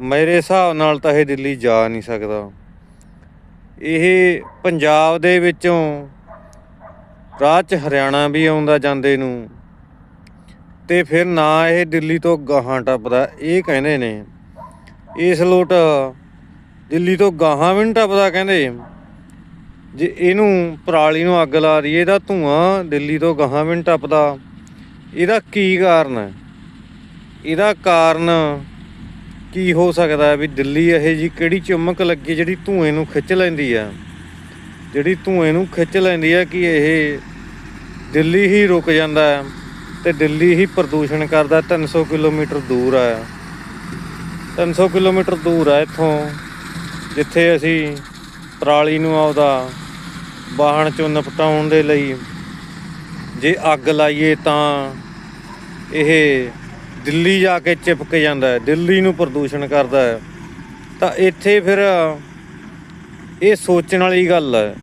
ਮੇਰੇ ਹਿਸਾਬ ਨਾਲ ਤਾਂ ਇਹ ਦਿੱਲੀ ਜਾ ਨਹੀਂ ਸਕਦਾ। ਇਹ ਪੰਜਾਬ ਦੇ ਵਿੱਚੋਂ ਰਾਹ 'ਚ ਹਰਿਆਣਾ ਵੀ ਆਉਂਦਾ ਜਾਂਦੇ ਨੂੰ ਤੇ ਫਿਰ ਨਾ ਇਹ ਦਿੱਲੀ ਤੋਂ ਗਾਹਾਂ ਟੱਪਦਾ, ਇਹ ਕਹਿੰਦੇ ਨੇ। ਇਸ ਲੋਟ ਦਿੱਲੀ ਤੋਂ ਗਾਹਾਂ ਵੀ ਨਹੀਂ ਟੱਪਦਾ ਕਹਿੰਦੇ। ਜੇ ਇਹਨੂੰ ਪਰਾਲੀ ਨੂੰ ਅੱਗ ਲਾ ਦਈਏ, ਇਹਦਾ ਧੂਆਂ ਦਿੱਲੀ ਤੋਂ ਗਾਹਾਂ ਵੀ ਨਹੀਂ ਟੱਪਦਾ। ਇਹਦਾ ਕੀ ਕਾਰਨ ਹੈ? ਇਹਦਾ ਕਾਰਨ ਕੀ ਹੋ ਸਕਦਾ ਵੀ ਦਿੱਲੀ ਇਹ ਜੀ ਕਿਹੜੀ ਚਮਕ ਲੱਗੀ ਜਿਹੜੀ ਧੂਏ ਨੂੰ ਖਿੱਚ ਲੈਂਦੀ ਆ? ਜਿਹੜੀ ਧੂਏ ਨੂੰ ਖਿੱਚ ਲੈਂਦੀ ਆ ਕਿ ਇਹ ਦਿੱਲੀ ਹੀ ਰੁਕ ਜਾਂਦਾ ਹੈ ਤੇ ਦਿੱਲੀ ਹੀ ਪ੍ਰਦੂਸ਼ਣ ਕਰਦਾ 300 ਕਿਲੋਮੀਟਰ ਦੂਰ ਆ। 300 ਕਿਲੋਮੀਟਰ ਦੂਰ ਆ ਇੱਥੋਂ, ਜਿੱਥੇ ਅਸੀਂ ਪਰਾਲੀ ਨੂੰ ਆਉਦਾ ਵਾਹਣ ਚੋਂ ਨਿਪਟਾਉਣ ਦੇ ਲਈ ਜੇ ਅੱਗ ਲਾਈਏ ਤਾਂ ਇਹ ਦਿੱਲੀ ਜਾ ਕੇ ਚਿਪਕ ਜਾਂਦਾ ਹੈ, ਦਿੱਲੀ ਨੂੰ ਪ੍ਰਦੂਸ਼ਣ ਕਰਦਾ ਹੈ। ਤਾਂ ਇੱਥੇ ਫਿਰ ਇਹ ਸੋਚਣ ਵਾਲੀ ਗੱਲ ਹੈ।